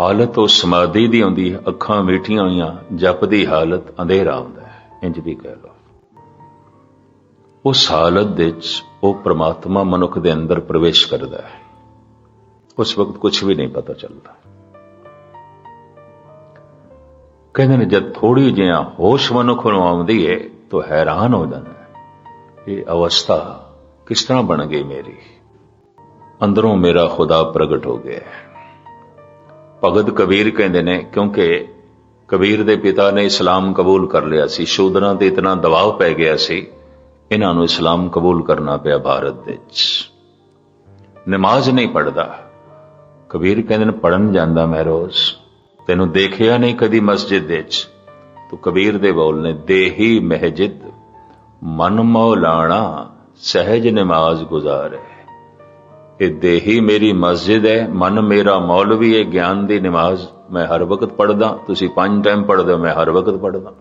ਹਾਲਤ ਉਹ ਸਮਾਧੀ ਦੀ ਆਉਂਦੀ ਹੈ, ਅੱਖਾਂ ਮੀਠੀਆਂ ਹੋਈਆਂ, ਜਪਦੀ ਹਾਲਤ ਅੰਧੇਰਾ ਆਉਂਦਾ ਹੈ। ਇੰਜ ਵੀ ਕਹਿ ਲਓ। ਉਸ ਹਾਲਤ ਵਿੱਚ ਉਹ ਪ੍ਰਮਾਤਮਾ ਮਨੁੱਖ ਦੇ ਅੰਦਰ ਪ੍ਰਵੇਸ਼ ਕਰਦਾ ਹੈ। ਉਸ ਵਕਤ ਕੁਝ ਵੀ ਨਹੀਂ ਪਤਾ ਚੱਲਦਾ। ਕਹਿੰਦੇ ਨੇ, ਜਦ ਥੋੜੀ ਜਿਹਾ ਹੋਸ਼ ਮਨੁੱਖ ਨੂੰ ਆਉਂਦੀ ਹੈ ਤਾਂ ਹੈਰਾਨ ਹੋ ਜਾਂਦਾ ਹੈ। ਇਹ ਅਵਸਥਾ ਕਿਸ ਤਰ੍ਹਾਂ ਬਣ ਗਈ ਮੇਰੀ? ਅੰਦਰੋਂ ਮੇਰਾ ਖੁਦਾ ਪ੍ਰਗਟ ਹੋ ਗਿਆ ਹੈ। ਭਗਤ ਕਬੀਰ ਕਹਿੰਦੇ ਨੇ, ਕਿਉਂਕਿ ਕਬੀਰ ਦੇ ਪਿਤਾ ਨੇ ਇਸਲਾਮ ਕਬੂਲ ਕਰ ਲਿਆ ਸੀ, ਸ਼ੂਦਰਾਂ ਤੇ ਇਤਨਾ ਦਬਾਅ ਪੈ ਗਿਆ ਸੀ, ਇਹਨਾਂ ਨੂੰ ਇਸਲਾਮ ਕਬੂਲ ਕਰਨਾ ਪਿਆ ਭਾਰਤ ਦੇ ਵਿੱਚ। ਨਮਾਜ਼ ਨਹੀਂ ਪੜਦਾ ਕਬੀਰ ਕਹਿੰਦੇ ਨੇ ਪੜਨ ਜਾਂਦਾ ਮੈਂ ਰੋਜ਼। ਤੈਨੂੰ ਦੇਖਿਆ ਨਹੀਂ ਕਦੀ ਮਸਜਿਦ ਦੇ ਵਿੱਚ? ਤੂੰ ਕਬੀਰ ਦੇ ਬੋਲ ਨੇ, ਦੇਹੀ ਮਹਿਜਿਦ, ਮਨ ਮੌਲਾਣਾ, ਸਹਿਜ ਨਮਾਜ਼ ਗੁਜ਼ਾਰੇ ਇਹ ਦੇਹੀ ਮੇਰੀ ਮਸਜਿਦ ਹੈ, ਮਨ ਮੇਰਾ ਮੌਲਵੀ ਹੈ, ਗਿਆਨ ਦੀ ਨਮਾਜ਼ ਮੈਂ ਹਰ ਵਕਤ ਪੜਦਾ ਤੁਸੀਂ ਪੰਜ ਟਾਈਮ ਪੜਦੇ ਹੋ, ਮੈਂ ਹਰ ਵਕਤ ਪੜਦਾ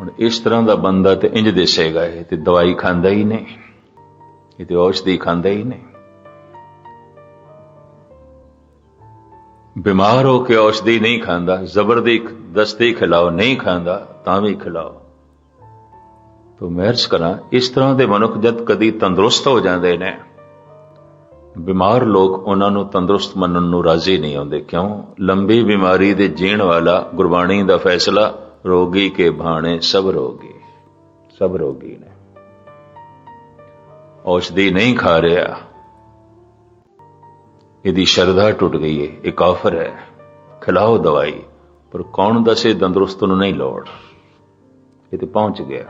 ਹੁਣ ਇਸ ਤਰ੍ਹਾਂ ਦਾ ਬੰਦਾ ਤੇ ਇੰਜ ਦਿਸੇਗਾ, ਇਹ ਤੇ ਦਵਾਈ ਖਾਂਦਾ ਹੀ ਨਹੀਂ, ਇਹ ਤੇ ਔਸ਼ਧੀ ਖਾਂਦਾ ਹੀ ਨਹੀਂ। ਬਿਮਾਰ ਹੋ ਕੇ ਔਸ਼ਧੀ ਨਹੀਂ ਖਾਂਦਾ, ਜ਼ਬਰਦਸਤੀ ਖਿਲਾਓ, ਨਹੀਂ ਖਾਂਦਾ, ਤਾਂ ਵੀ ਖਿਲਾਓ। ਤੋ ਮਹਿਰਜ ਕਰਾਂ, ਇਸ ਤਰ੍ਹਾਂ ਦੇ ਮਨੁੱਖ ਜਦ ਕਦੀ ਤੰਦਰੁਸਤ ਹੋ ਜਾਂਦੇ ਨੇ। ਬਿਮਾਰ ਲੋਕ ਉਹਨਾਂ ਨੂੰ ਤੰਦਰੁਸਤ ਮੰਨਣ ਨੂੰ ਰਾਜ਼ੀ ਨਹੀਂ ਹੁੰਦੇ। ਕਿਉਂ? ਲੰਬੀ ਬਿਮਾਰੀ ਦੇ ਜੀਣ ਵਾਲਾ, ਗੁਰਬਾਣੀ ਦਾ ਫੈਸਲਾ, ਰੋਗੀ ਕੇ ਭਾਣੇ ਸਭ ਰੋਗੀ। ਸਭ ਰੋਗੀ ਨੇ। ਔਸ਼ਧੀ ਨਹੀਂ ਖਾ ਰਿਹਾ। ਇਹਦੀ ਸ਼ਰਧਾ ਟੁੱਟ ਗਈ ਹੈ ਇੱਕ ਆਫਰ ਹੈ। ਖਿਲਾਓ ਦਵਾਈ, ਪਰ ਕੌਣ ਦੱਸੇ ਤੰਦਰੁਸਤ ਨੂੰ ਨਹੀਂ ਲੋੜ। ਇਹ ਤੇ ਪਹੁੰਚ ਗਿਆ।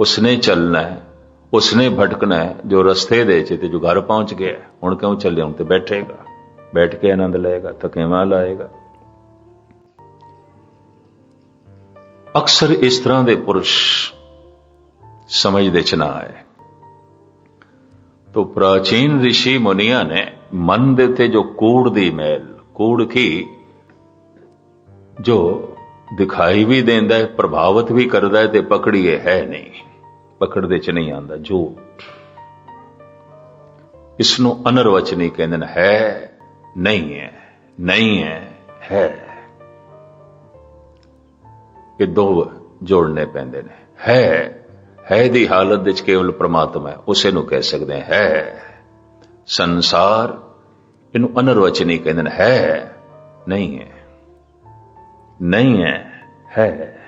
ਉਸਨੇ ਚੱਲਣਾ ਹੈ, ਉਸਨੇ ਭਟਕਣਾ ਹੈ, ਜੋ ਰਸਤੇ ਦੇ ਚ ਤੇ ਜੋ ਘਰ ਪਹੁੰਚ ਗਿਆ ਹੁਣ ਕਿਉਂ ਚੱਲੇ, ਹੁਣ ਤੇ ਬੈਠੇਗਾ। ਬੈਠ ਕੇ ਆਨੰਦ ਲਏਗਾ ਥਕੇਵਾ ਲਾਏਗਾ। ਅਕਸਰ ਇਸ ਤਰ੍ਹਾਂ ਦੇ ਪੁਰਸ਼ ਸਮਝ ਦੇ ਚ ਨਾ ਆਏ। ਤੋ ਪ੍ਰਾਚੀਨ ઋષਿ ਮੁਨੀਆਂ ਨੇ ਮਨ ਦੇ ਤੇ ਜੋ ਕੂੜ ਦੀ ਮੈਲ, ਕੂੜ ਕੀ, ਜੋ ਦਿਖਾਈ ਵੀ ਦਿੰਦਾ ਹੈ, ਪ੍ਰਭਾਵਿਤ ਵੀ ਕਰਦਾ ਹੈ ਤੇ ਪਕੜੀਏ ਹੈ ਨਹੀਂ। ਪਕੜ ਦੇ ਚ ਨਹੀਂ ਆਂਦਾ ਜੋ ਇਸ ਨੂੰ ਅਨਰਵਚਨੀ ਕਹਿੰਦੇ ਨੇ, ਹੈ, ਨਹੀਂ ਹੈ ਨਹੀਂ ਹੈ ਹੈ। ਇਹ ਦੋ ਜੋੜਨੇ ਪੈਂਦੇ ਨੇ। ਹੈ ਹੈ ਦੀ ਹਾਲਤ ਵਿੱਚ ਕੇਵਲ ਪ੍ਰਮਾਤਮਾ ਹੈ? ਉਸੇ ਨੂੰ ਕਹਿ ਸਕਦੇ ਹਾਂ, ਹੈ। ਸੰਸਾਰ ਇਹਨੂੰ ਅਨਰਵਚਨੀ ਕਹਿੰਦੇ ਨੇ, ਹੈ, ਨਹੀਂ ਹੈ। ਨਹੀਂ ਹੈ ਹੈ।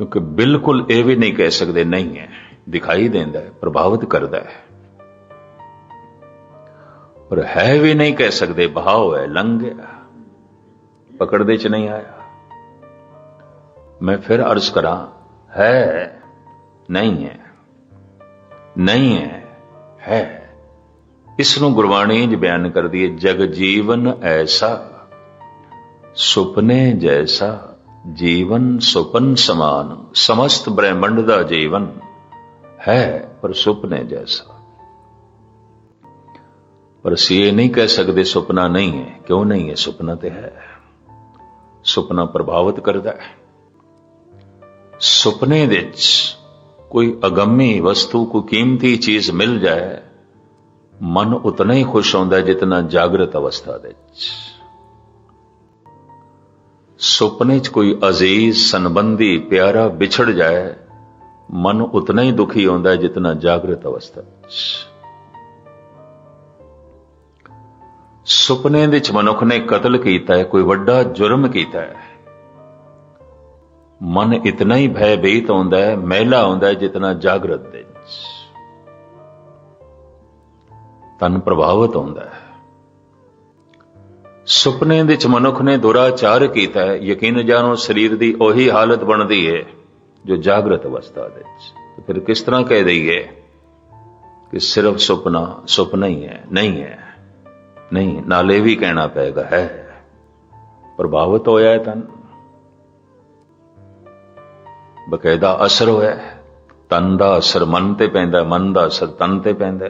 ਕਿਉਂਕਿ ਬਿਲਕੁਲ ਇਹ ਵੀ ਨਹੀਂ ਕਹਿ ਸਕਦੇ, ਨਹੀਂ ਹੈ। ਦਿਖਾਈ ਦਿੰਦਾ ਹੈ, ਪ੍ਰਭਾਵਿਤ ਕਰਦਾ ਹੈ। ਪਰ ਹੈ ਵੀ ਨਹੀਂ ਕਹਿ ਸਕਦੇ ਬਹਾਵ ਹੈ ਲੰਘ ਗਿਆ ਪਕੜਦੇ ਚ ਨਹੀਂ ਆਇਆ। ਮੈਂ ਫਿਰ ਅਰਜ਼ ਕਰਾਂ, ਹੈ, ਨਹੀਂ ਹੈ। ਨਹੀਂ ਹੈ ਹੈ। ਇਸ ਨੂੰ ਗੁਰਬਾਣੀ ਜ ਬਿਆਨ ਕਰਦੀ ਹੈ, ਜਗ ਜੀਵਨ ਐਸਾ, ਸੁਪਨੇ ਜੈਸਾ। ਜੀਵਨ ਸੁਪਨ ਸਮਾਨ, ਸਮਸਤ ਬ੍ਰਹਿਮੰਡ ਦਾ ਜੀਵਨ ਹੈ, ਪਰ ਸੁਪਨੇ ਜੈਸਾ। ਪਰ ਅਸੀਂ ਇਹ ਨਹੀਂ ਕਹਿ ਸਕਦੇ ਸੁਪਨਾ ਨਹੀਂ ਹੈ, ਕਿਉਂ ਨਹੀਂ ਹੈ? ਸੁਪਨਾ ਤੇ ਹੈ। ਸੁਪਨਾ ਪ੍ਰਭਾਵਿਤ ਕਰਦਾ ਹੈ। ਸੁਪਨੇ ਵਿੱਚ ਕੋਈ ਅਗੰਮੀ ਵਸਤੂ, ਕੋਈ ਕੀਮਤੀ ਚੀਜ਼ ਮਿਲ ਜਾਏ, ਮਨ ਉਤਨਾ ਹੀ ਖੁਸ਼ ਹੁੰਦਾ ਜਿਤਨਾ ਜਾਗਰਤ ਅਵਸਥਾ ਵਿੱਚ। ਸੁਪਨੇ 'ਚ ਕੋਈ ਅਜ਼ੀਜ਼, ਸੰਬੰਧੀ, ਪਿਆਰਾ ਵਿਛੜ ਜਾਏ, ਮਨ ਉਤਨਾ ਹੀ ਦੁਖੀ ਹੁੰਦਾ ਜਿਤਨਾ ਜਾਗਰਤ ਅਵਸਥਾ ਵਿੱਚ। ਸੁਪਨੇ ਦੇ ਵਿੱਚ ਮਨੁੱਖ ਨੇ ਕਤਲ ਕੀਤਾ ਹੈ, ਕੋਈ ਵੱਡਾ ਜੁਰਮ ਕੀਤਾ ਹੈ। ਮਨ ਇਤਨਾ ਹੀ ਭੈਭੀਤ ਹੁੰਦਾ ਹੈ, ਮਹਿਲਾ ਹੁੰਦਾ ਹੈ ਜਿਤਨਾ ਜਾਗਰਤ ਦੇ ਤਨ ਪ੍ਰਭਾਵਿਤ ਹੁੰਦਾ ਹੈ। ਸੁਪਨੇ ਦੇ ਵਿੱਚ ਮਨੁੱਖ ਨੇ ਦੁਰਾਚਾਰ ਕੀਤਾ ਹੈ। ਯਕੀਨ ਜਾਣੋ, ਸਰੀਰ ਦੀ ਉਹੀ ਹਾਲਤ ਬਣਦੀ ਹੈ ਜੋ ਜਾਗਰਤ ਅਵਸਥਾ ਦੇ ਵਿੱਚ। ਤੇ ਫਿਰ ਕਿਸ ਤਰ੍ਹਾਂ ਕਹਿ ਦਈਏ ਕਿ ਸਿਰਫ ਸੁਪਨਾ ਸੁਪਨਾ ਹੀ ਹੈ, ਨਹੀਂ ਹੈ। ਨਹੀਂ, ਨਾਲੇ ਵੀ ਕਹਿਣਾ ਪਏਗਾ, ਹੈ ਪ੍ਰਭਾਵਿਤ ਹੋਇਆ ਹੈ ਤਨ। ਬਕਾਇਦਾ ਅਸਰ ਹੋਇਆ ਤਨ ਦਾ ਅਸਰ ਮਨ ਤੇ ਪੈਂਦਾ ਮਨ ਦਾ ਅਸਰ ਤਨ ਤੇ ਪੈਂਦਾ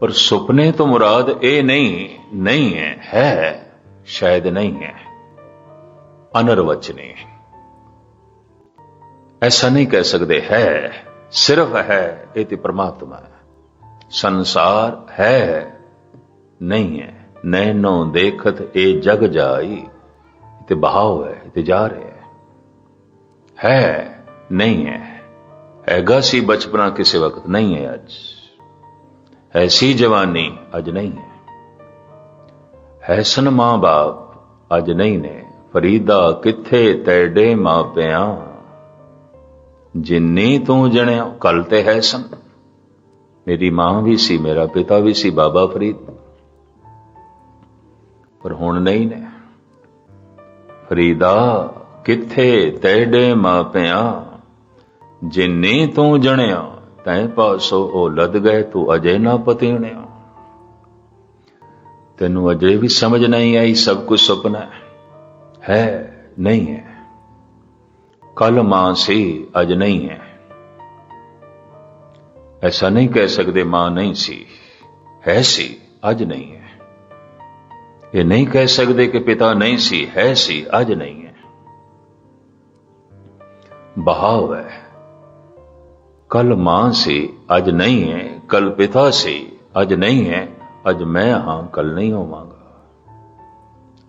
ਪਰ ਸੁਪਨੇ ਤੋਂ ਮੁਰਾਦ ਇਹ ਨਹੀਂ ਨਹੀਂ ਹੈ ਹੈ, ਸ਼ਾਇਦ ਨਹੀਂ ਹੈ। ਅਨਰਵਚਨੀ। ਐਸਾ ਨਹੀਂ ਕਹਿ ਸਕਦੇ, ਹੈ, ਸਿਰਫ ਹੈ, ਇਹ ਤੇ ਪ੍ਰਮਾਤਮਾ ਹੈ। ਸੰਸਾਰ ਹੈ, ਨਹੀਂ ਹੈ ਨੈਨੋ ਦੇਖਤ ਇਹ ਜਗ ਜਾਈ ਤੇ ਬਹਾਵ ਹੈ ਤੇ ਜਾ ਰਿਹਾ ਹੈ। ਹੈ, ਨਹੀਂ ਹੈ, ਹੈਗਾ ਸੀ ਬਚਪਨਾ ਕਿਸੇ ਵਕਤ, ਨਹੀਂ ਹੈ ਅੱਜ। ਐਸੀ ਜਵਾਨੀ ਅੱਜ ਨਹੀਂ ਹੈ। ਹੈ ਮਾਂ ਬਾਪ ਅੱਜ ਨਹੀਂ ਨੇ। ਫਰੀਦਾ ਕਿੱਥੇ ਤੈਡੇ ਮਾਪਿਆਂ ਜਿੰਨੀ ਤੂੰ ਜਣਿਆ, ਕੱਲ ਤੇ ਹੈਸਨ। ਮੇਰੀ ਮਾਂ ਵੀ ਸੀ, ਮੇਰਾ ਪਿਤਾ ਵੀ ਸੀ, ਬਾਬਾ ਫਰੀਦ। ਪਰ ਹੁਣ ਨਹੀਂ ਨੇ। ਫਰੀਦਾ ਕਿੱਥੇ ਤੈਡੇ ਮਾਪਿਆਂ ਜਿੰਨੀ ਤੂੰ ਜਣਿਆ ਤੈਂ ਪਾਸੋ ਉਹ ਲੱਦ ਗਏ, ਤੂੰ ਅਜੇ ਨਾ ਪਤੀਣਿਆ। ਤੈਨੂੰ ਅਜੇ ਵੀ ਸਮਝ ਨਹੀਂ ਆਈ, ਸਭ ਕੁਝ ਸੁਪਨਾ ਹੈ। ਹੈ, ਨਹੀਂ ਹੈ। ਕੱਲ ਮਾਂ ਸੀ, ਅੱਜ ਨਹੀਂ ਹੈ। ਐਸਾ ਨਹੀਂ ਕਹਿ ਸਕਦੇ ਮਾਂ ਨਹੀਂ ਸੀ। ਹੈ ਸੀ, ਅੱਜ ਨਹੀਂ ਹੈ। ਇਹ ਨਹੀਂ ਕਹਿ ਸਕਦੇ ਕਿ ਪਿਤਾ ਨਹੀਂ ਸੀ, ਹੈ ਸੀ, ਅੱਜ ਨਹੀਂ ਹੈ। ਬਹਾਵ ਹੈ। ਕੱਲ ਮਾਂ ਸੀ, ਅੱਜ ਨਹੀਂ ਹੈ, ਕੱਲ ਪਿਤਾ ਸੀ, ਅੱਜ ਨਹੀਂ ਹੈ, ਅੱਜ ਮੈਂ ਹਾਂ, ਕੱਲ ਨਹੀਂ ਹੋਵਾਂਗਾ।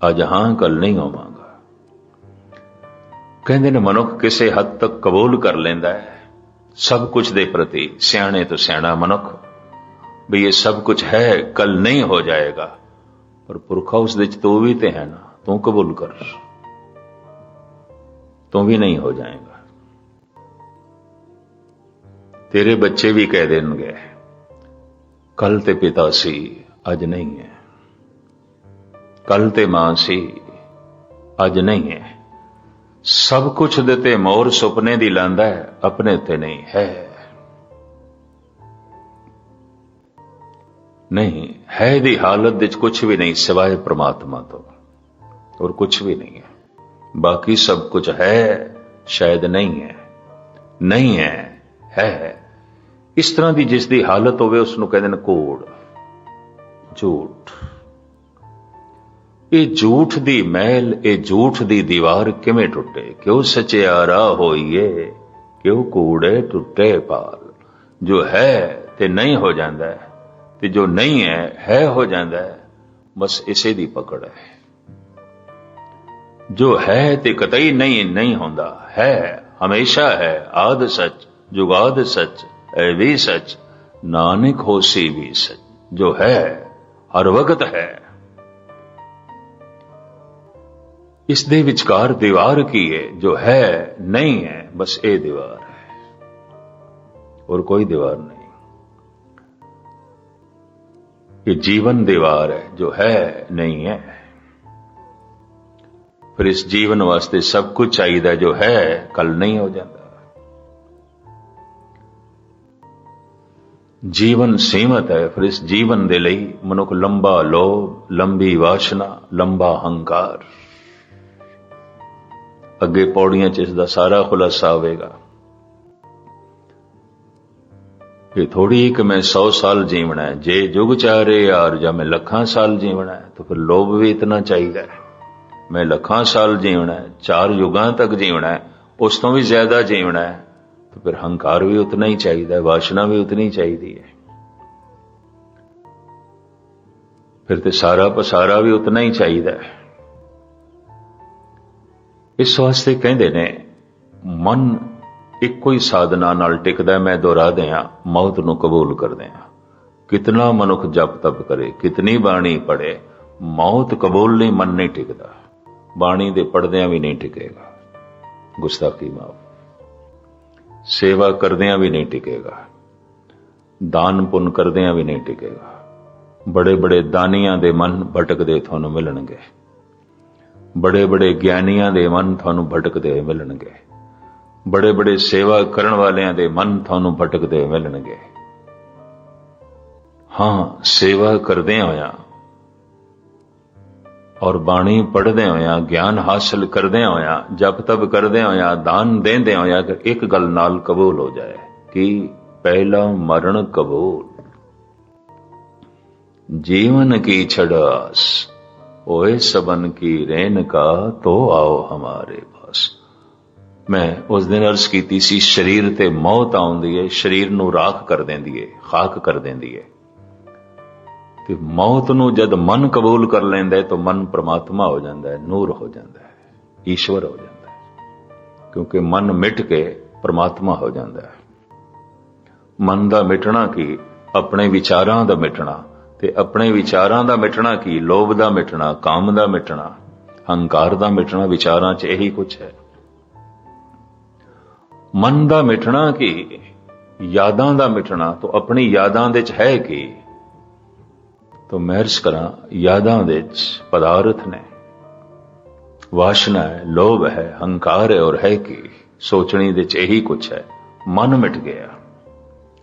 ਅੱਜ ਹਾਂ, ਕੱਲ ਨਹੀਂ ਹੋਵਾਂਗਾ। ਕਹਿੰਦੇ ਨੇ, ਮਨੁੱਖ ਕਿਸੇ ਹੱਦ ਤੱਕ ਕਬੂਲ ਕਰ ਲੈਂਦਾ ਹੈ। ਸਭ ਕੁਝ ਦੇ ਪ੍ਰਤੀ ਸਿਆਣੇ ਤੋਂ ਸਿਆਣਾ ਮਨੁੱਖ, ਵੀ ਇਹ ਸਭ ਕੁਝ ਹੈ, ਕੱਲ ਨਹੀਂ ਹੋ ਜਾਏਗਾ। ਪਰ ਪੁਰਖਾ ਉਸ ਦੇ ਚ ਤੂੰ ਵੀ ਤੇ ਹੈ ਨਾ, ਤੂੰ ਕਬੂਲ ਕਰ। ਤੂੰ ਵੀ ਨਹੀਂ ਹੋ ਜਾਏਗਾ। ਤੇਰੇ ਬੱਚੇ ਵੀ ਕਹਿ ਦੇਣਗੇ ਕੱਲ ਤੇ ਪਿਤਾ ਸੀ, ਅੱਜ ਨਹੀਂ ਹੈ। ਕੱਲ ਤੇ ਮਾਂ ਸੀ, ਅੱਜ ਨਹੀਂ ਹੈ। ਸਭ ਕੁਝ ਦੇ ਤੇ ਮੋਰ ਸੁਪਨੇ ਦੀ ਲਾਂਦਾ ਹੈ, ਆਪਣੇ ਤੇ ਨਹੀਂ ਹੈ। ਨਹੀਂ, ਹੈ ਦੀ ਹਾਲਤ ਵਿੱਚ ਕੁਝ ਵੀ ਨਹੀਂ ਸਿਵਾਏ ਪ੍ਰਮਾਤਮਾ ਤੋਂ ਔਰ ਕੁਝ ਵੀ ਨਹੀਂ ਹੈ। ਬਾਕੀ ਸਭ ਕੁਝ ਹੈ, ਸ਼ਾਇਦ ਨਹੀਂ ਹੈ। ਨਹੀਂ ਹੈ। ਹੈ। ਇਸ ਤਰ੍ਹਾਂ ਦੀ ਜਿਸ ਦੀ ਹਾਲਤ ਹੋਵੇ ਉਸ ਨੂੰ ਕਹਿੰਦੇ ਨੇ ਕੋੜ। ਝੂਠ। ਇਹ ਝੂਠ ਦੀ ਮਹਿਲ, ਇਹ ਝੂਠ ਦੀ ਦੀਵਾਰ ਕਿਵੇਂ ਟੁੱਟੇ? ਕਿਉਂ ਸਚਿਆਰਾ ਹੋਈਏ? ਕਿਉਂ ਕੂੜੇ ਟੁੱਟੇ ਪਾਲ ਜੋ ਹੈ ਤੇ ਨਹੀਂ ਹੋ ਜਾਂਦਾ ਤੇ ਜੋ ਨਹੀਂ ਹੈ ਹੈ ਹੋ ਜਾਂਦਾ ਬਸ ਇਸੇ ਦੀ ਪਕੜ ਹੈ। ਜੋ ਹੈ ਤੇ ਕਤਈ ਨਹੀਂ ਨਹੀਂ ਹੁੰਦਾ, ਹੈ, ਹਮੇਸ਼ਾ ਹੈ, ਆਦ ਸੱਚ। ਜੁਗਾਦ ਸੱਚ, ਐ ਵੀ ਸੱਚ, ਨਾਨਕ ਹੋਸੀ ਵੀ ਸੱਚ, ਜੋ ਹੈ, ਹਰ ਵਕਤ ਹੈ। ਇਸ ਦੇ ਵਿਚਕਾਰ ਦੀਵਾਰ ਕੀ ਹੈ, ਜੋ ਹੈ, ਨਹੀਂ ਹੈ, ਬਸ ਇਹ ਦੀਵਾਰ ਹੈ। ਔਰ ਕੋਈ ਦੀਵਾਰ ਨਹੀਂ। ਇਹ ਜੀਵਨ ਦੀਵਾਰ ਹੈ, ਜੋ ਹੈ, ਨਹੀਂ ਹੈ। ਫਿਰ ਇਸ ਜੀਵਨ ਵਾਸਤੇ ਸਭ ਕੁਝ ਚਾਹੀਦਾ ਜੋ ਹੈ ਕੱਲ ਨਹੀਂ ਹੋ ਜਾਂਦਾ। ਜੀਵਨ ਸੀਮਤ ਹੈ ਫਿਰ ਇਸ ਜੀਵਨ ਦੇ ਲਈ ਮਨੁੱਖ ਲੰਬਾ ਲੋਭ, ਲੰਬੀ ਵਾਸ਼ਨਾ, ਲੰਬਾ ਹੰਕਾਰ। ਅੱਗੇ ਪੌੜੀਆਂ 'ਚ ਇਸ ਦਾ ਸਾਰਾ ਖੁਲਾਸਾ ਹੋਵੇਗਾ ਇਹ ਥੋੜੀ ਕਿ ਮੈਂ 100 ਸਾਲ ਜੀਵਣਾ ਹੈ। ਜੇ ਜੁਗ ਚਾਰੇ ਯਾਰ ਜਾਂ ਮੈਂ ਲੱਖਾਂ ਸਾਲ ਜੀਵਣਾ ਹੈ, ਤਾਂ ਫਿਰ ਲੋਭ ਵੀ ਇਤਨਾ ਚਾਹੀਦਾ ਹੈ। ਮੈਂ ਲੱਖਾਂ ਸਾਲ ਜੀਵਣਾ ਹੈ, ਚਾਰ ਯੁਗਾਂ ਤੱਕ ਜੀਵਣਾ ਹੈ, ਉਸ ਤੋਂ ਵੀ ਜ਼ਿਆਦਾ ਜੀਵਣਾ ਹੈ। ਤਾਂ ਫਿਰ ਹੰਕਾਰ ਵੀ ਉਤਨਾ ਹੀ ਚਾਹੀਦਾ ਹੈ, ਵਾਸ਼ਨਾ ਵੀ ਉਤਨੀ ਹੀ ਚਾਹੀਦੀ ਹੈ। ਫਿਰ ਤੇ ਸਾਰਾ ਪਸਾਰਾ ਵੀ ਉਤਨਾ ਹੀ ਚਾਹੀਦਾ ਹੈ। ਇਸ ਵਾਸਤੇ ਕਹਿੰਦੇ ਨੇ, ਮਨ ਇੱਕੋ ਹੀ ਸਾਧਨਾ ਨਾਲ ਟਿਕਦਾ ਮੈਂ ਦੁਹਰਾ ਦਿਆਂ, ਮੌਤ ਨੂੰ ਕਬੂਲ ਕਰਦੇ ਆ ਕਿਤਨਾ ਮਨੁੱਖ ਜਪ ਤਪ ਕਰੇ, ਕਿਤਨੀ ਬਾਣੀ ਪੜੇ ਮੌਤ ਕਬੂਲ ਨਹੀਂ ਮਨ ਨਹੀਂ ਟਿਕਦਾ। ਬਾਣੀ ਦੇ ਪੜਦਿਆਂ ਵੀ ਨਹੀਂ ਟਿਕੇਗਾ। ਗੁਸਤਾਖੀ ਮਾਫ। ਸੇਵਾ ਕਰਦਿਆਂ ਵੀ ਨਹੀਂ ਟਿਕੇਗਾ। ਦਾਨ ਪੁੰਨ ਕਰਦਿਆਂ ਵੀ ਨਹੀਂ ਟਿਕੇਗਾ। ਬੜੇ ਬੜੇ ਦਾਨੀਆਂ ਦੇ ਮਨ ਭਟਕਦੇ ਤੁਹਾਨੂੰ ਮਿਲਣਗੇ। ਬੜੇ ਬੜੇ ਗਿਆਨੀਆਂ ਦੇ ਮਨ ਤੁਹਾਨੂੰ ਭਟਕਦੇ ਮਿਲਣਗੇ। ਬੜੇ ਬੜੇ ਸੇਵਾ ਕਰਨ ਵਾਲਿਆਂ ਦੇ ਮਨ ਤੁਹਾਨੂੰ ਭਟਕਦੇ ਮਿਲਣਗੇ। ਹਾਂ, ਸੇਵਾ ਕਰਦੇ ਹੋਇਆ ਔਰ ਬਾਣੀ ਪੜ੍ਹਦੇ ਹੋਇਆ ਗਿਆਨ ਹਾਸਲ ਕਰਦੇ ਹੋਇਆ ਜਪ ਤਪ ਕਰਦੇ ਹੋਇਆ ਦਾਨ ਦੇਂਦੇ ਹੋਇਆ ਕਿ ਇੱਕ ਗੱਲ ਨਾਲ ਕਬੂਲ ਹੋ ਜਾਏ ਕਿ ਪਹਿਲਾ ਮਰਨ ਕਬੂਲ जीवन की छड़ास ओए सबन की रेन का तो आओ हमारे पास ਮੈਂ ਉਸ ਦਿਨ ਅਰਜ਼ ਕੀਤੀ ਸੀ ਸਰੀਰ ਤੇ ਮੌਤ ਆਉਂਦੀ ਹੈ ਸਰੀਰ ਨੂੰ ਰਾਖ ਕਰ ਦਿੰਦੀ ਹੈ ਖਾਕ ਕਰ ਦਿੰਦੀ ਹੈ ਤੇ ਮੌਤ ਨੂੰ ਜਦ ਮਨ ਕਬੂਲ ਕਰ ਲੈਂਦਾ ਹੈ ਤਾਂ ਮਨ ਪ੍ਰਮਾਤਮਾ ਹੋ ਜਾਂਦਾ ਹੈ, ਨੂਰ ਹੋ ਜਾਂਦਾ ਹੈ, ਈਸ਼ਵਰ ਹੋ ਜਾਂਦਾ ਹੈ। ਕਿਉਂਕਿ ਮਨ ਮਿਟ ਕੇ ਪ੍ਰਮਾਤਮਾ ਹੋ ਜਾਂਦਾ ਹੈ। ਮਨ ਦਾ ਮਿਟਣਾ ਕੀ? ਆਪਣੇ ਵਿਚਾਰਾਂ ਦਾ ਮਿਟਣਾ। ਤੇ ਆਪਣੇ ਵਿਚਾਰਾਂ ਦਾ ਮਿਟਣਾ ਕੀ? ਲੋਭ ਦਾ ਮਿਟਣਾ, ਕਾਮ ਦਾ ਮਿਟਣਾ, ਹੰਕਾਰ ਦਾ ਮਿਟਣਾ ਵਿਚਾਰਾਂ 'ਚ ਇਹੀ ਕੁਝ ਹੈ। ਮਨ ਦਾ ਮਿਟਣਾ ਕੀ? ਯਾਦਾਂ ਦਾ ਮਿਟਣਾ ਤਾਂ ਆਪਣੀ ਯਾਦਾਂ ਦੇ 'ਚ ਹੈ ਕੀ? ਤਾਂ ਮਹਿਰਸ ਕਰਾਂ, ਯਾਦਾਂ ਦੇ 'ਚ ਪਦਾਰਥ ਨੇ। ਵਾਸ਼ਨਾ ਹੈ, ਲੋਭ ਹੈ, ਹੰਕਾਰ ਹੈ ਔਰ ਹੈ ਕੀ? ਸੋਚਣੀ ਦੇ 'ਚ ਇਹੀ ਕੁਛ ਹੈ। ਮਨ ਮਿਟ ਗਿਆ।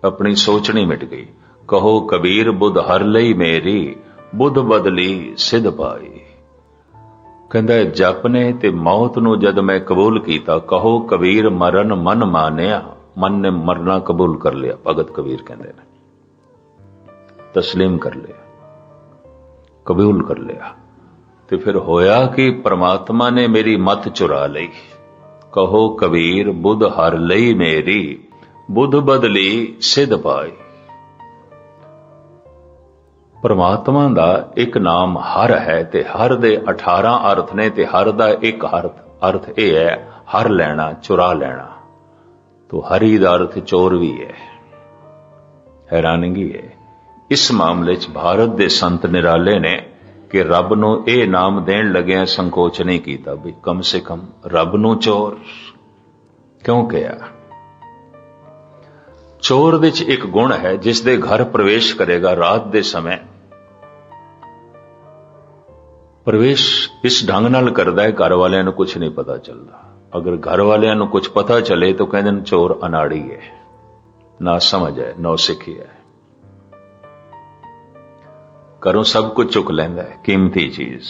ਆਪਣੀ ਸੋਚਣੀ ਮਿਟ ਗਈ। ਕਹੋ, ਕਬੀਰ, ਬੁੱਧ ਹਰ ਲਈ ਮੇਰੀ, ਬੁੱਧ ਬਦਲੀ ਸਿਧ ਪਾਈ। ਕਹਿੰਦਾ, ਜਪ ਨੇ ਤੇ ਮੌਤ ਨੂੰ ਜਦ ਮੈਂ ਕਬੂਲ ਕੀਤਾ, ਕਹੋ, ਕਬੀਰ, ਮਰਨ ਮਨ ਮਾਨਿਆ, ਮਨ ਨੇ ਮਰਨਾ ਕਬੂਲ ਕਰ ਲਿਆ। ਭਗਤ ਕਬੀਰ ਕਹਿੰਦੇ ਨੇ। ਤਸਲੀਮ ਕਰ ਲਿਆ। ਕਬੂਲ ਕਰ ਲਿਆ। ਤੇ ਫਿਰ ਹੋਇਆ ਕਿ ਪ੍ਰਮਾਤਮਾ ਨੇ ਮੇਰੀ ਮਤ ਚੁਰਾ ਲਈ। ਕਹੋ ਕਬੀਰ, ਬੁੱਧ ਹਰ ਲਈ ਮੇਰੀ, ਬੁੱਧ ਬਦਲੀ ਸਿੱਧ ਪਾਈ। ਪਰਮਾਤਮਾ ਦਾ ਇੱਕ ਨਾਮ ਹਰ ਹੈ ਤੇ ਹਰ ਦੇ 18 ਅਰਥ ਨੇ ਤੇ ਹਰ ਦਾ ਇੱਕ ਅਰਥ। ਅਰਥ ਇਹ ਹੈ, ਹਰ ਲੈਣਾ, ਚੁਰਾ ਲੈਣਾ। ਤੋ ਹਰੀ ਦਾ ਅਰਥ ਚੋਰ ਵੀ ਹੈ। ਹੈਰਾਨਗੀ ਹੈ। ਇਸ ਮਾਮਲੇ 'ਚ ਭਾਰਤ ਦੇ ਸੰਤ ਨਿਰਾਲੇ ਨੇ ਕਿ ਰੱਬ ਨੂੰ ਇਹ ਨਾਮ ਦੇਣ ਲੱਗਿਆ ਸੰਕੋਚ ਨਹੀਂ ਕੀਤਾ ਵੀ ਕਮ ਸੇ ਕਮ ਰੱਬ ਨੂੰ ਚੋਰ। ਕਿਉਂ ਕਿਹਾ? ਚੋਰ ਵਿੱਚ ਇੱਕ ਗੁਣ ਹੈ ਜਿਸ ਦੇ ਘਰ ਪ੍ਰਵੇਸ਼ ਕਰੇਗਾ ਰਾਤ ਦੇ ਸਮੇਂ। ਪ੍ਰਵੇਸ਼ ਇਸ ਢੰਗ ਨਾਲ ਕਰਦਾ ਹੈ, ਘਰ ਵਾਲਿਆਂ ਨੂੰ ਕੁਝ ਨਹੀਂ ਪਤਾ ਚੱਲਦਾ। ਅਗਰ ਘਰ ਵਾਲਿਆਂ ਨੂੰ ਕੁਝ ਪਤਾ ਚੱਲੇ ਤਾਂ ਕਹਿੰਦੇ ਨੇ ਚੋਰ ਅਨਾੜੀ ਹੈ। ਨਾ ਸਮਝ ਹੈ, ਨੌ ਸਿੱਖੀ ਹੈ। ਘਰੋਂ ਸਭ ਕੁਝ ਚੁੱਕ ਲੈਂਦਾ ਹੈ, ਕੀਮਤੀ ਚੀਜ਼।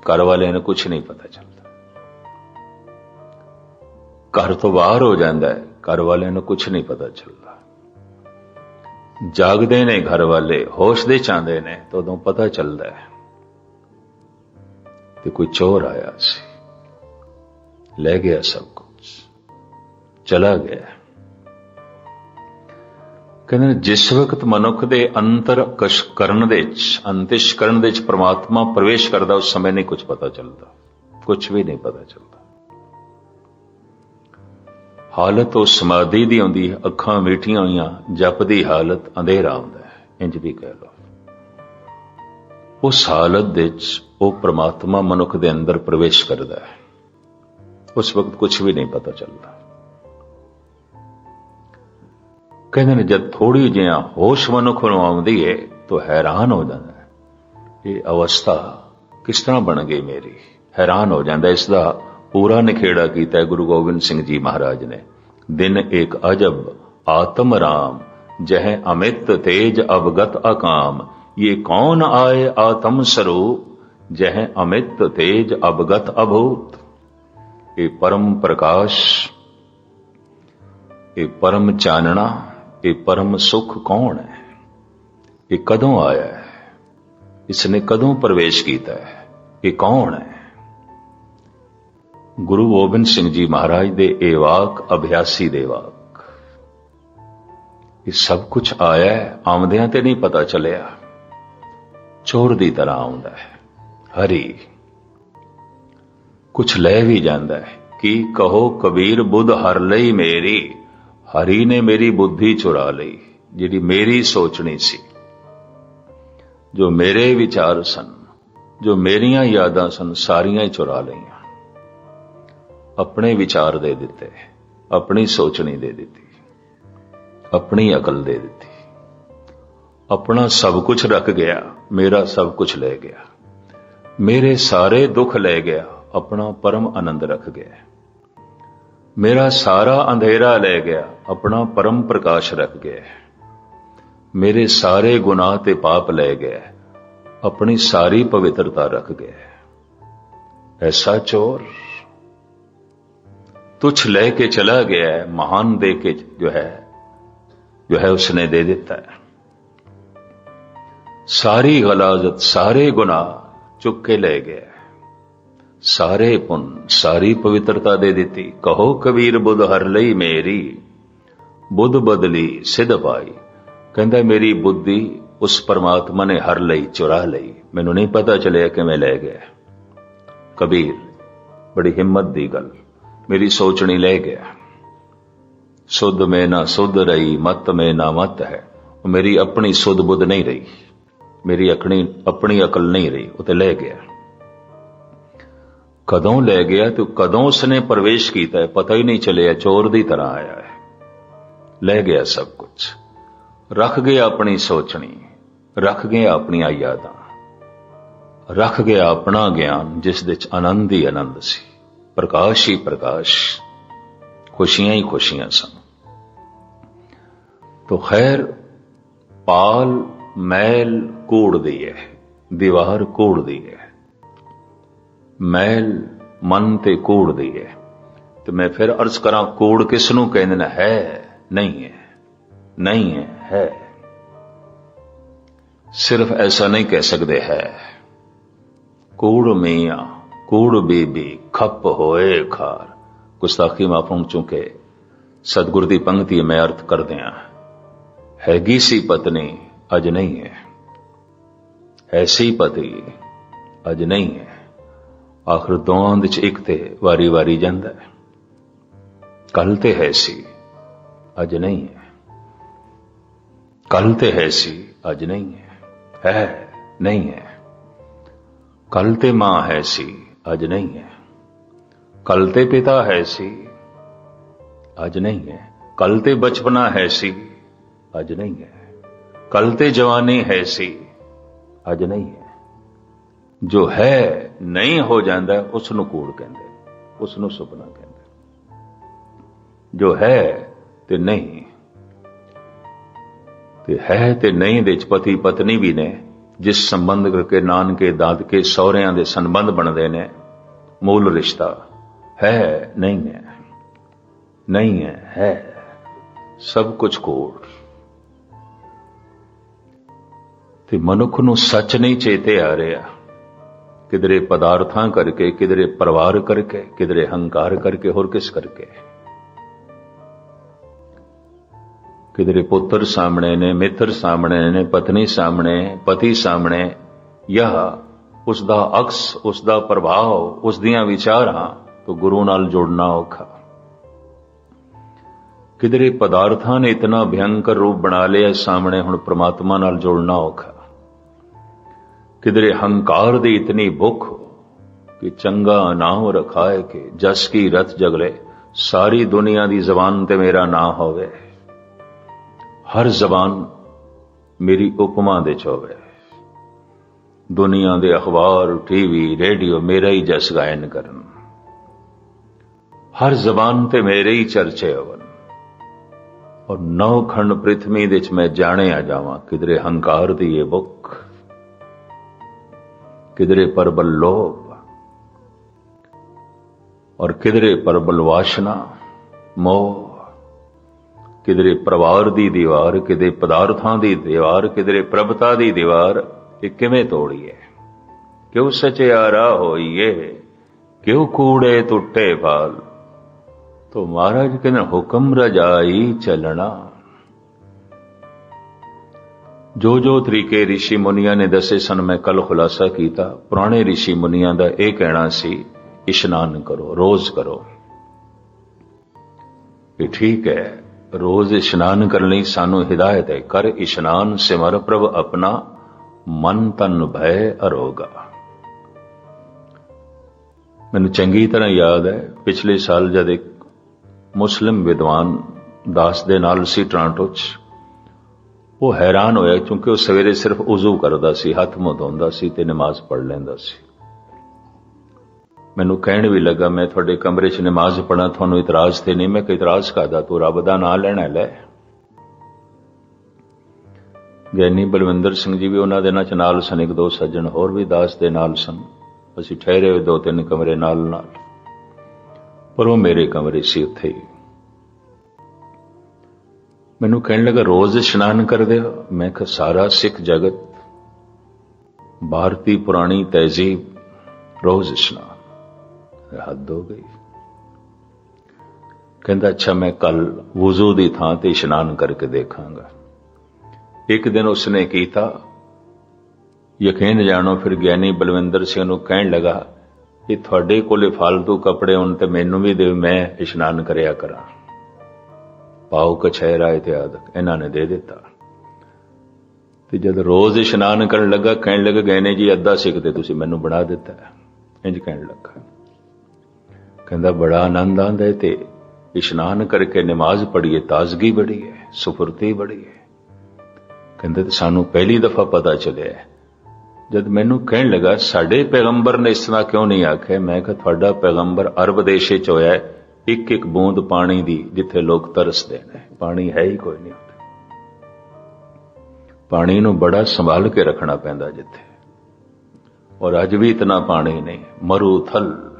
ਘਰ ਵਾਲਿਆਂ ਨੂੰ ਕੁਝ ਨਹੀਂ ਪਤਾ ਚੱਲਦਾ। ਘਰ ਤੋਂ ਬਾਹਰ ਹੋ ਜਾਂਦਾ ਹੈ, ਘਰ ਵਾਲਿਆਂ ਨੂੰ ਕੁਝ ਨਹੀਂ ਪਤਾ ਚੱਲਦਾ। ਜਾਗਦੇ ਨੇ ਘਰ ਵਾਲੇ, ਹੋਸ਼ ਦੇ ਚਾਹੁੰਦੇ ਨੇ, ਤਾਂ ਉਦੋਂ ਪਤਾ ਚੱਲਦਾ ਹੈ ਤੇ ਕੋਈ ਚੋਰ ਆਇਆ ਸੀ। ਲੈ ਗਿਆ ਸਭ ਕੁਝ ਚਲਾ ਗਿਆ ਕਹਿੰਦੇ ਨੇ, ਜਿਸ ਵਕਤ ਮਨੁੱਖ ਦੇ ਅੰਤਰ ਕਸ਼ ਕਰਨ ਦੇ ਵਿੱਚ ਅੰਤਿਸ਼ ਕਰਨ ਦੇ ਵਿੱਚ ਪ੍ਰਮਾਤਮਾ ਪ੍ਰਵੇਸ਼ ਕਰਦਾ, ਉਸ ਸਮੇਂ ਨਹੀਂ ਕੁਝ ਪਤਾ ਚੱਲਦਾ। ਕੁਝ ਵੀ ਨਹੀਂ ਪਤਾ ਚੱਲਦਾ। ਹਾਲਤ ਉਹ ਸਮਾਧੀ ਦੀ ਹੁੰਦੀ ਹੈ, ਅੱਖਾਂ ਮੀਠੀਆਂ ਹੋਈਆਂ ਜਪ ਦੀ ਹਾਲਤ ਅੰਧੇਰਾ ਹੁੰਦਾ ਹੈ, ਇੰਜ ਵੀ ਕਹਿ ਲਓ। ਉਸ ਹਾਲਤ ਦੇ ਵਿੱਚ ਉਹ ਪ੍ਰਮਾਤਮਾ ਮਨੁੱਖ ਦੇ ਅੰਦਰ ਪ੍ਰਵੇਸ਼ ਕਰਦਾ ਹੈ। ਉਸ ਵਕਤ ਕੁਝ ਵੀ ਨਹੀਂ ਪਤਾ ਚੱਲਦਾ। ਕਹਿੰਦੇ ਨੇ, ਜਦ ਥੋੜੀ ਜਿਹਾ ਹੋਸ਼ ਮਨੁੱਖ ਨੂੰ ਆਉਂਦੀ ਹੈ ਤਾਂ ਹੈਰਾਨ ਹੋ ਜਾਂਦਾ ਹੈ। ਇਹ ਅਵਸਥਾ ਕਿਸ ਤਰ੍ਹਾਂ ਬਣ ਗਈ ਮੇਰੀ? ਹੈਰਾਨ ਹੋ ਜਾਂਦਾ, ਇਸ ਦਾ ਪੂਰਾ ਨਿਖੇੜਾ ਕੀਤਾ ਗੁਰੂ ਗੋਬਿੰਦ ਸਿੰਘ ਜੀ ਮਹਾਰਾਜ ਨੇ। ਦਿਨ ਇੱਕ ਅਜਬ, ਆਤਮ ਰਾਮ, ਜਹ ਅਮਿਤ ਤੇਜ ਅਵਗਤ ਅਕਾਮ। ਇਹ ਕੌਣ ਆਏ ਆਤਮ ਸਰੂਪ, ਜਹ ਅਮਿਤ ਤੇਜ ਅਵਗਤ ਅਭੂਤ। ਇਹ ਪਰਮ ਪ੍ਰਕਾਸ਼, ਇਹ ਪਰਮ ਚਾਨਣਾ ਇਹ ਪਰਮ ਸੁਖ ਕੌਣ ਹੈ? ਇਹ ਕਦੋਂ ਆਇਆ ਹੈ? ਇਸ ਨੇ ਕਦੋਂ ਪ੍ਰਵੇਸ਼ ਕੀਤਾ ਹੈ? ਇਹ ਕੌਣ ਹੈ? ਗੁਰੂ ਗੋਬਿੰਦ ਸਿੰਘ ਜੀ ਮਹਾਰਾਜ ਦੇ ਇਹ ਵਾਕ ਅਭਿਆਸੀ ਦੇ ਵਾਕ। ਇਹ ਸਭ ਕੁਝ ਆਇਆ ਹੈ, ਆਉਂਦਿਆਂ ਤੇ ਨਹੀਂ ਪਤਾ ਚੱਲਿਆ। ਚੋਰ ਦੀ ਤਰ੍ਹਾਂ ਆਉਂਦਾ ਹੈ, ਹਰੀ। ਕੁਝ ਲੈ ਵੀ ਜਾਂਦਾ ਹੈ, ਕੀ ਕਹੋ ਕਬੀਰ ਬੁੱਧ ਹਰ ਲਈ ਮੇਰੀ। ਹਰੀ ਨੇ ਮੇਰੀ ਬੁੱਧੀ ਚੁਰਾ ਲਈ, ਜਿਹੜੀ ਮੇਰੀ ਸੋਚਣੀ ਸੀ। ਜੋ ਮੇਰੇ ਵਿਚਾਰ ਸਨ, ਜੋ ਮੇਰੀਆਂ ਯਾਦਾਂ ਸਨ, ਸਾਰੀਆਂ ਹੀ ਚੁਰਾ ਲਈਆਂ। ਆਪਣੇ ਵਿਚਾਰ ਦੇ ਦਿੱਤੇ, ਆਪਣੀ ਸੋਚਣੀ ਦੇ ਦਿੱਤੀ, ਆਪਣੀ ਅਕਲ ਦੇ ਦਿੱਤੀ। ਆਪਣਾ ਸਭ ਕੁਝ ਰੱਖ ਗਿਆ, ਮੇਰਾ ਸਭ ਕੁਝ ਲੈ ਗਿਆ। ਮੇਰੇ ਸਾਰੇ ਦੁੱਖ ਲੈ ਗਿਆ, ਆਪਣਾ ਪਰਮ ਆਨੰਦ ਰੱਖ ਗਿਆ। ਮੇਰਾ ਸਾਰਾ ਅੰਧੇਰਾ ਲੈ ਗਿਆ ਆਪਣਾ ਪਰਮ ਪ੍ਰਕਾਸ਼ ਰੱਖ ਗਿਆ ਮੇਰੇ ਸਾਰੇ ਗੁਨਾਹ ਤੇ ਪਾਪ ਲੈ ਗਿਆ ਆਪਣੀ ਸਾਰੀ ਪਵਿੱਤਰਤਾ ਰੱਖ ਗਿਆ ਐਸਾ ਚੋਰ तुच्छ ले के चला गया है महान दे के जो है जो है उसने दे देता है सारी गलाजत सारे गुनाह चुक के ले गया है ਸਾਰੇ ਪੁੰਨ ਸਾਰੀ ਪਵਿੱਤਰਤਾ ਦੇ ਦਿੱਤੀ ਕਹੋ ਕਬੀਰ ਬੁੱਧ ਹਰ ਲਈ ਮੇਰੀ ਬੁੱਧ ਬਦਲੀ ਸਿਧ ਪਾਈ। ਕਹਿੰਦਾ, ਮੇਰੀ ਬੁੱਧੀ ਉਸ ਪਰਮਾਤਮਾ ਨੇ ਹਰ ਲਈ ਚੁਰਾ ਲਈ। ਮੈਨੂੰ ਨਹੀਂ ਪਤਾ ਚੱਲਿਆ ਕਿਵੇਂ ਲੈ ਗਿਆ। ਕਬੀਰ, ਬੜੀ ਹਿੰਮਤ ਦੀ ਗੱਲ। ਮੇਰੀ ਸੋਚਣੀ ਲੈ ਗਿਆ। ਸੁਧ ਮੈਂ ਨਾ ਸੁਧ ਰਹੀ, ਮਤ ਮੈਂ ਨਾ ਮਤ ਹੈ। ਉਹ ਮੇਰੀ ਆਪਣੀ ਸੁਧ ਬੁੱਧ ਨਹੀਂ ਰਹੀ। ਮੇਰੀ ਅਕਣੀ ਆਪਣੀ ਅਕਲ ਨਹੀਂ ਰਹੀ, ਉਹ ਤੇ ਲੈ ਗਿਆ। ਕਦੋਂ ਲੈ ਗਿਆ ਤੇ ਕਦੋਂ ਉਸਨੇ ਪ੍ਰਵੇਸ਼ ਕੀਤਾ ਪਤਾ ਹੀ ਨਹੀਂ ਚੱਲਿਆ, ਚੋਰ ਦੀ ਤਰ੍ਹਾਂ ਆਇਆ ਲੈ ਗਿਆ ਸਭ ਕੁਝ ਰੱਖ ਗਿਆ ਆਪਣੀ ਸੋਚਣੀ, ਰੱਖ ਗਿਆ ਆਪਣੀਆਂ ਯਾਦਾਂ, ਰੱਖ ਗਿਆ ਆਪਣਾ ਗਿਆਨ, ਜਿਸ ਵਿੱਚ ਆਨੰਦ ਹੀ ਆਨੰਦ ਸੀ। ਪ੍ਰਕਾਸ਼ ਹੀ ਪ੍ਰਕਾਸ਼, ਖੁਸ਼ੀਆਂ ਹੀ ਖੁਸ਼ੀਆਂ ਸਨ। ਤੋ ਖੈਰ, ਪਾਲ, ਮੈਲ ਕੋੜਦੀ ਹੈ, ਦੀਵਾਰ ਕੋੜਦੀ ਹੈ। ਮੈਲ, ਮਨ ਤੇ ਕੋੜਦੀ ਹੈ। ਤੇ ਮੈਂ ਫਿਰ ਅਰਜ਼ ਕਰਾਂ, ਕੋੜ ਕਿਸ ਨੂੰ ਕਹਿੰਦੇ ਨੇ? ਹੈ। ਨਹੀਂ ਹੈ ਨਹੀਂ ਹੈ ਹੈ। ਸਿਰਫ ਐਸਾ ਨਹੀਂ ਕਹਿ ਸਕਦੇ ਹੈ। ਕੂੜ ਮੀਆਂ, ਕੂੜ ਬੀਬੀ, ਖੱਪ ਹੋਏ ਖਾਰ। ਗੁਸਤਾਖੀ ਮਾਫੂਮ ਚੁੱਕੇ, ਸਤਿਗੁਰ ਦੀ ਪੰਕਤੀ ਮੈਂ ਅਰਥ ਕਰਦਿਆਂ। ਹੈਗੀ ਸੀ ਪਤਨੀ, ਅਜ ਨਹੀਂ ਹੈ। ਐਸੀ ਪਤੀ, ਅਜ ਨਹੀਂ ਹੈ। ਆਖਰ ਦੋਹਾਂ ਚ ਇੱਕ ਤੇ ਵਾਰੀ ਵਾਰੀ ਜਾਂਦਾ ਹੈ। ਕੱਲ ਤੇ ਹੈ ਸੀ। ਅੱਜ ਨਹੀਂ ਹੈ। ਕੱਲ ਤੇ ਹੈ ਸੀ, ਅੱਜ ਨਹੀਂ ਹੈ। ਹੈ, ਨਹੀਂ ਹੈ। ਕੱਲ ਤੇ ਮਾਂ ਹੈ ਸੀ, ਅੱਜ ਨਹੀਂ ਹੈ। ਕੱਲ ਤੇ ਪਿਤਾ ਹੈ ਸੀ, ਅੱਜ ਨਹੀਂ ਹੈ। ਕੱਲ ਤੇ ਬਚਪਨਾ ਹੈ ਸੀ, ਅੱਜ ਨਹੀਂ ਹੈ। ਕੱਲ ਤੇ ਜਵਾਨੀ ਹੈ ਸੀ, ਅੱਜ ਨਹੀਂ ਹੈ। ਜੋ ਹੈ, ਨਹੀਂ ਹੋ ਜਾਂਦਾ ਉਸ ਨੂੰ ਕੂੜ ਕਹਿੰਦੇ ਉਸ ਨੂੰ ਸੁਪਨਾ ਕਹਿੰਦੇ। ਜੋ ਹੈ ਤੇ ਨਹੀਂ। ਤੇ ਹੈ ਤੇ ਨਹੀਂ ਦੇ ਵਿੱਚ ਪਤੀ ਪਤਨੀ ਵੀ ਨੇ, ਜਿਸ ਸੰਬੰਧ ਕਰਕੇ ਨਾਨਕੇ, ਦਾਦਕੇ, ਸਹੁਰਿਆਂ ਦੇ ਸੰਬੰਧ ਬਣਦੇ ਨੇ, ਮੂਲ ਰਿਸ਼ਤਾ ਹੈ, ਨਹੀਂ ਹੈ। ਨਹੀਂ ਹੈ ਹੈ। ਸਭ ਕੁਝ ਕੋੜ ਤੇ ਮਨੁੱਖ ਨੂੰ ਸੱਚ ਨਹੀਂ ਚੇਤੇ ਆ ਰਿਹਾ। ਕਿਧਰੇ ਪਦਾਰਥਾਂ ਕਰਕੇ, ਕਿਧਰੇ ਪਰਿਵਾਰ ਕਰਕੇ, ਕਿਧਰੇ ਹੰਕਾਰ ਕਰਕੇ, ਹੋਰ ਕਿਸ ਕਰਕੇ? ਕਿਧਰੇ ਪੁੱਤਰ ਸਾਹਮਣੇ ਨੇ, ਮਿੱਤਰ ਸਾਹਮਣੇ ਨੇ, ਪਤਨੀ ਸਾਹਮਣੇ, ਪਤੀ ਸਾਹਮਣੇ ਜਾਂ ਉਸ ਦਾ ਅਕਸ ਉਸ ਦਾ ਪ੍ਰਭਾਵ ਉਸ ਦੀਆਂ ਵਿਚਾਰਾਂ ਤੋਂ ਗੁਰੂ ਨਾਲ ਜੋੜਨਾ ਔਖਾ। ਕਿਧਰੇ ਪਦਾਰਥਾਂ ਨੇ ਇਤਨਾ ਭਿਅੰਕਰ ਰੂਪ ਬਣਾ ਲਿਆ, ਸਾਹਮਣੇ ਹੁਣ ਪ੍ਰਮਾਤਮਾ ਨਾਲ ਜੋੜਨਾ ਔਖਾ। ਕਿਧਰੇ ਹੰਕਾਰ ਦੀ ਇਤਨੀ ਭੁੱਖ ਕਿ ਚੰਗਾ ਨਾਮ ਰਖਾਏ ਕਿ ਜਸ ਕੀ ਰਤ ਜਗਲੇ, ਸਾਰੀ ਦੁਨੀਆ ਦੀ ਜ਼ਬਾਨ ਤੇ ਮੇਰਾ ਨਾਂ ਹੋਵੇ। ਹਰ ਜ਼ਬਾਨ ਮੇਰੀ ਉਪਮਾ ਦੇ ਚ ਹੋਵੇ। ਦੁਨੀਆ ਦੇ ਅਖਬਾਰ ਟੀਵੀ ਰੇਡੀਓ ਮੇਰਾ ਹੀ ਜਸ ਗਾਇਨ ਕਰਨ। ਹਰ ਜ਼ਬਾਨ ਤੇ ਮੇਰੇ ਹੀ ਚਰਚੇ ਹੋਵਨ ਔਰ ਨੌ ਖੰਡ ਪ੍ਰਿਥਵੀ ਦੇ ਵਿੱਚ ਮੈਂ ਜਾਣਿਆ ਜਾਵਾਂ ਕਿਧਰੇ ਹੰਕਾਰ ਦੀ ਇਹ ਬੁੱਕ, ਕਿਧਰੇ ਪਰਬਲ ਲੋਭ, ਔਰ ਕਿਧਰੇ ਪਰਬਲ ਵਾਸ਼ਨਾ, ਮੋਹ ਕਿਧਰੇ ਪਰਿਵਾਰ ਦੀ ਦੀਵਾਰ ਕਿਧਰੇ ਪਦਾਰਥਾਂ ਦੀ ਦੀਵਾਰ ਕਿਧਰੇ ਪ੍ਰਭਤਾ ਦੀ ਦੀਵਾਰ ਇਹ ਕਿਵੇਂ ਤੋੜੀਏ ਕਿਉਂ ਸਚਿਆਰਾ ਹੋਈਏ ਕਿਉਂ ਕੂੜੇ ਟੁੱਟੇ ਫਾਲ ਤੋ ਮਹਾਰਾਜ ਕਹਿੰਦੇ ਹੁਕਮ ਰਜਾਈ ਚੱਲਣਾ ਜੋ ਜੋ ਤਰੀਕੇ ઋષਿ ਮੁਨੀਆਂ ਨੇ ਦੱਸੇ ਸਨ ਮੈਂ ਕੱਲ ਖੁਲਾਸਾ ਕੀਤਾ ਪੁਰਾਣੇ ઋષਿ ਮੁਨੀਆਂ ਦਾ ਇਹ ਕਹਿਣਾ ਸੀ ਇਸ਼ਨਾਨ ਕਰੋ ਰੋਜ਼ ਕਰੋ ਇਹ ਠੀਕ ਹੈ ਰੋਜ਼ ਇਸ਼ਨਾਨ ਕਰਨ ਲਈ ਸਾਨੂੰ ਹਿਦਾਇਤ ਹੈ, ਕਰ ਇਸ਼ਨਾਨ ਸਿਮਰ ਪ੍ਰਭ ਆਪਣਾ, ਮਨ ਤਨ ਭੈ ਅਰੋਗਾ। ਮੈਨੂੰ ਚੰਗੀ ਤਰ੍ਹਾਂ ਯਾਦ ਹੈ, ਪਿਛਲੇ ਸਾਲ ਜਦ ਇੱਕ ਮੁਸਲਿਮ ਵਿਦਵਾਨ ਦਾਸ ਦੇ ਨਾਲ ਸੀ ਟ੍ਰਾਂਟੋ 'ਚ, ਉਹ ਹੈਰਾਨ ਹੋਇਆ ਕਿਉਂਕਿ ਉਹ ਸਵੇਰੇ ਸਿਰਫ ਉਜ਼ੂ ਕਰਦਾ ਸੀ, ਹੱਥ ਮੁੰਹ ਧੋਂਦਾ ਸੀ ਤੇ ਨਮਾਜ਼ ਪੜ੍ਹ ਲੈਂਦਾ ਸੀ। ਮੈਨੂੰ ਕਹਿਣ ਵੀ ਲੱਗਾ, ਮੈਂ ਤੁਹਾਡੇ ਕਮਰੇ 'ਚ ਨਮਾਜ਼ ਪੜਾਂ ਤੁਹਾਨੂੰ ਇਤਰਾਜ਼ ਤੇ ਨਹੀਂ, ਮੈਂ ਕਿ ਇਤਰਾਜ਼ ਕਰਦਾ ਤੂੰ ਰੱਬ ਦਾ ਨਾਮ ਲੈਣਾ, ਲੈ। ਗਿਆਨੀ ਬਲਵਿੰਦਰ ਸਿੰਘ ਜੀ ਵੀ ਉਹਨਾਂ ਦੇ ਨਾਲ ਚ ਨਾਲ ਸਨ, ਇੱਕ ਦੋ ਸੱਜਣ ਹੋਰ ਵੀ ਦਾਸ ਦੇ ਨਾਲ ਸਨ। ਅਸੀਂ ਠਹਿਰੇ ਹੋਏ ਦੋ ਤਿੰਨ ਕਮਰੇ ਨਾਲ ਨਾਲ। ਪਰ ਉਹ ਮੇਰੇ ਕਮਰੇ ਸੀ ਉੱਥੇ। ਹੀ ਮੈਨੂੰ ਕਹਿਣ ਲੱਗਾ, ਰੋਜ਼ ਇਸ਼ਨਾਨ ਕਰਦੇ ਹੋ? ਮੈਂ ਕਿਹਾ, ਸਾਰਾ ਸਿੱਖ ਜਗਤ, ਭਾਰਤੀ ਪੁਰਾਣੀ ਤਹਿਜ਼ੀਬ, ਰੋਜ਼ ਇਸ਼ਨਾਨ। ਹੱਦ ਹੋ ਗਈ। ਕਹਿੰਦਾ, ਅੱਛਾ, ਮੈਂ ਕੱਲ ਵਜ਼ੂ ਦੀ ਥਾਂ ਤੇ ਇਸ਼ਨਾਨ ਕਰਕੇ ਦੇਖਾਂਗਾ। ਇੱਕ ਦਿਨ ਉਸਨੇ ਕੀਤਾ। ਯਕੀਨ ਜਾਣੋ, ਫਿਰ ਗਿਆਨੀ ਬਲਵਿੰਦਰ ਸਿੰਘ ਨੂੰ ਕਹਿਣ ਲੱਗਾ ਕਿ ਤੁਹਾਡੇ ਕੋਲੇ ਫालतू ਕੱਪੜੇ ਹੋਣ ਤੇ ਮੈਨੂੰ ਵੀ ਦੇ ਮੈਂ ਇਸ਼ਨਾਨ ਕਰਿਆ ਕਰਾਂ। ਪਾਉ ਕਛਹਿਰਾ ਇਤਿਆਦਿਕ ਇਹਨਾਂ ਨੇ ਦੇ ਦਿੱਤਾ। ਤੇ ਜਦ ਰੋਜ਼ ਇਸ਼ਨਾਨ ਕਰਨ ਲੱਗਾ, ਕਹਿਣ ਲੱਗਾ, ਗਹਿਣੇ ਜੀ, ਅੱਧਾ ਸਿੱਖ ਤੇ ਤੁਸੀਂ ਮੈਨੂੰ ਬਣਾ ਦਿੱਤਾ। ਹੈ। ਇੰਜ ਕਹਿਣ ਲੱਗਾ। ਕਹਿੰਦਾ, ਬੜਾ ਆਨੰਦ ਆਉਂਦਾ ਹੈ ਤੇ ਇਸ਼ਨਾਨ ਕਰਕੇ ਨਮਾਜ਼ ਪੜ੍ਹੀਏ, ਤਾਜ਼ਗੀ ਬੜੀ ਹੈ, ਸੁਫਰਤੀ ਬੜੀ ਹੈ। ਕਹਿੰਦੇ, ਤੇ ਸਾਨੂੰ ਪਹਿਲੀ ਦਫਾ ਪਤਾ ਚੱਲਿਆ ਜਦ ਮੈਨੂੰ ਕਹਿਣ ਲੱਗਾ, ਸਾਡੇ ਪੈਗੰਬਰ ਨੇ ਇਸ ਤਰ੍ਹਾਂ ਕਿਉਂ ਨਹੀਂ ਆਖਿਆ? ਮੈਂ ਕਿਹਾ, ਤੁਹਾਡਾ ਪੈਗੰਬਰ ਅਰਬ ਦੇਸ਼ੇ ਚ ਹੋਇਆ ਇੱਕ ਇੱਕ ਬੂੰਦ ਪਾਣੀ ਦੀ ਜਿੱਥੇ ਲੋਕ ਤਰਸਦੇ ਨੇ ਪਾਣੀ ਹੈ ਹੀ ਕੋਈ ਨਹੀਂ ਪਾਣੀ ਨੂੰ ਬੜਾ ਸੰਭਾਲ ਕੇ ਰੱਖਣਾ ਪੈਂਦਾ ਜਿੱਥੇ। ਔਰ ਅੱਜ ਵੀ ਇਤਨਾ ਪਾਣੀ ਨਹੀਂ, ਮਰੂ ਮਰੂਥਲ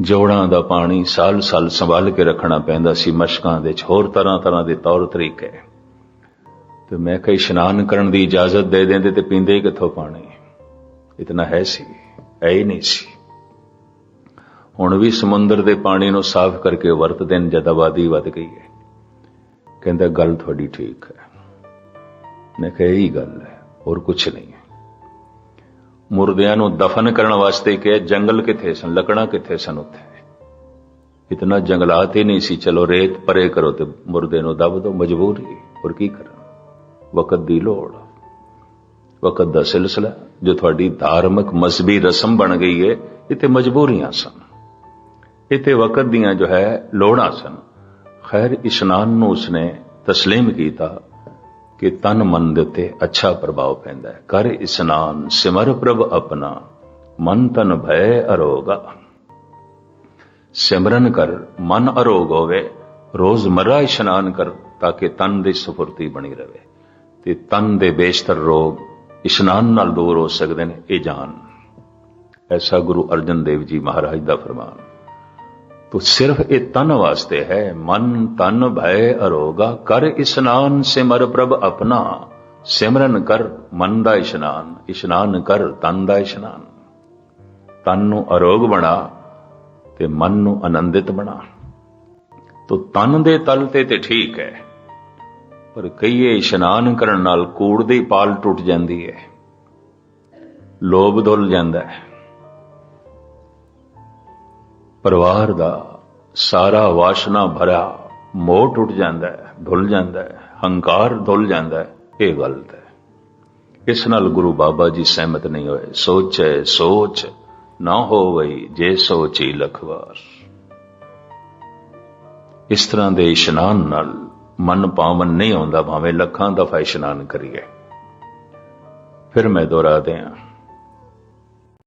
ਜੋੜਾਂ ਦਾ ਪਾਣੀ ਸਾਲ ਸਾਲ ਸੰਭਾਲ ਕੇ ਰੱਖਣਾ ਪੈਂਦਾ ਸੀ ਮਸ਼ਕਾਂ ਦੇ ਵਿੱਚ, ਹੋਰ ਤਰ੍ਹਾਂ ਤਰ੍ਹਾਂ ਦੇ ਤੌਰ ਤਰੀਕੇ। ਤੇ ਮੈਂ ਕਹੀ, ਇਸ਼ਨਾਨ ਕਰਨ ਦੀ ਇਜਾਜ਼ਤ ਦੇ ਦਿੰਦੇ ਤੇ ਪੀਂਦੇ ਹੀ ਕਿੱਥੋਂ ਪਾਣੀ? ਇਤਨਾ ਹੈ ਸੀ, ਹੈ ਹੀ ਨਹੀਂ ਸੀ। ਹੁਣ ਵੀ ਸਮੁੰਦਰ ਦੇ ਪਾਣੀ ਨੂੰ ਸਾਫ਼ ਕਰਕੇ ਵਰਤਦੇ ਨੇ ਜਦ ਆਬਾਦੀ ਵੱਧ ਗਈ ਹੈ। ਕਹਿੰਦਾ, ਗੱਲ ਤੁਹਾਡੀ ਠੀਕ ਹੈ। ਮੈਂ ਕਿਹਾ, ਇਹੀ ਗੱਲ ਹੈ, ਹੋਰ ਕੁਝ ਨਹੀਂ ਹੈ। ਮੁਰਦਿਆਂ ਨੂੰ ਦਫਨ ਕਰਨ ਵਾਸਤੇ ਕਿ ਜੰਗਲ ਕਿੱਥੇ ਸਨ, ਲੱਕੜਾਂ ਕਿੱਥੇ ਸਨ ਉੱਥੇ? ਇਤਨਾ ਜੰਗਲਾਤ ਹੀ ਨਹੀਂ ਸੀ, ਚਲੋ ਰੇਤ ਪਰੇ ਕਰੋ ਤੇ ਮੁਰਦੇ ਨੂੰ ਦਬ ਦੋ, ਮਜਬੂਰੀ ਹੋਰ ਕੀ ਕਰਾਂ? ਵਕਤ ਦੀ ਲੋੜ ਵਕਤ ਦਾ ਸਿਲਸਿਲਾ, ਜੋ ਤੁਹਾਡੀ ਧਾਰਮਿਕ ਮਸਬੀ ਰਸਮ ਬਣ ਗਈ ਹੈ ਇੱਥੇ ਮਜਬੂਰੀਆਂ ਸਨ। ਇੱਥੇ ਵਕਤ ਦੀਆਂ ਜੋ ਹੈ, ਲੋੜਾਂ ਸਨ। ਖੈਰ, ਇਸ਼ਨਾਨ ਨੂੰ ਉਸਨੇ ਤਸਲੀਮ ਕੀਤਾ ਕਿ ਤਨ ਮਨ ਦੇ ਉੱਤੇ ਅੱਛਾ ਪ੍ਰਭਾਵ ਪੈਂਦਾ ਹੈ। ਕਰ ਇਸ਼ਨਾਨ, ਸਿਮਰ ਪ੍ਰਭ ਆਪਣਾ, ਮਨ ਤਨ ਭੈ ਅਰੋਗਾ। ਸਿਮਰਨ ਕਰ, ਮਨ ਅਰੋਗ ਹੋਵੇ, ਰੋਜ਼ ਮਰਾ ਇਸ਼ਨਾਨ ਕਰ, ਤਾਂ ਕਿ ਤਨ ਦੀ ਸੁਫਰਤੀ ਬਣੀ ਰਵੇ। ਤੇ ਤਨ ਦੇ ਬੇਸ਼ਤਰ ਰੋਗ ਇਸ਼ਨਾਨ ਨਾਲ ਦੂਰ ਹੋ ਸਕਦੇ ਨੇ, ਇਹ ਜਾਣ ਐਸਾ ਗੁਰੂ ਅਰਜਨ ਦੇਵ ਜੀ ਮਹਾਰਾਜ ਦਾ ਫਰਮਾਨ। ਤੋ ਸਿਰਫ ਇਹ ਤਨ ਵਾਸਤੇ ਹੈ, ਮਨ ਤਨ ਭੈ ਅਰੋਗਾ, ਕਰ ਇਸ਼ਨਾਨ ਸਿਮਰ ਪ੍ਰਭ ਆਪਣਾ, ਸਿਮਰਨ ਕਰ ਮਨ ਦਾ ਇਸ਼ਨਾਨ ਇਸ਼ਨਾਨ ਕਰ ਤਨ ਦਾ ਇਸ਼ਨਾਨ। ਤਨ ਨੂੰ ਅਰੋਗ ਬਣਾ ਤੇ ਮਨ ਨੂੰ ਆਨੰਦਿਤ ਬਣਾ। ਤੋ ਤਨ ਦੇ ਤਲ ਤੇ ਤੇ ਠੀਕ ਹੈ, ਪਰ ਕਈਏ ਇਸ਼ਨਾਨ ਕਰਨ ਨਾਲ ਕੂੜ ਦੀ ਪਾਲ ਟੁੱਟ ਜਾਂਦੀ ਹੈ, ਲੋਭ ਧੁੱਲ ਜਾਂਦਾ ਹੈ। ਪਰਿਵਾਰ ਦਾ ਸਾਰਾ ਵਾਸ਼ਨਾ ਭਰਿਆ ਮੋਹ ਟੁੱਟ ਜਾਂਦਾ ਹੈ, ਧੁੱਲ ਜਾਂਦਾ ਹੈ, ਹੰਕਾਰ ਧੁੱਲ ਜਾਂਦਾ ਹੈ, ਇਹ ਗਲਤ ਹੈ। ਇਸ ਨਾਲ ਗੁਰੂ ਬਾਬਾ ਜੀ ਸਹਿਮਤ ਨਹੀਂ ਹੋਏ, ਸੋਚ ਹੈ ਸੋਚ ਨਾ ਹੋਵਈ, ਜੇ ਸੋਚੀ ਲਖਵਾਰ। ਇਸ ਤਰ੍ਹਾਂ ਦੇ ਇਸ਼ਨਾਨ ਨਾਲ ਮਨ ਪਾਵਨ ਨਹੀਂ ਆਉਂਦਾ, ਭਾਵੇਂ ਲੱਖਾਂ ਦਫਾ ਇਸ਼ਨਾਨ ਕਰੀਏ। ਫਿਰ ਮੈਂ ਦੁਹਰਾ ਦਿਆਂ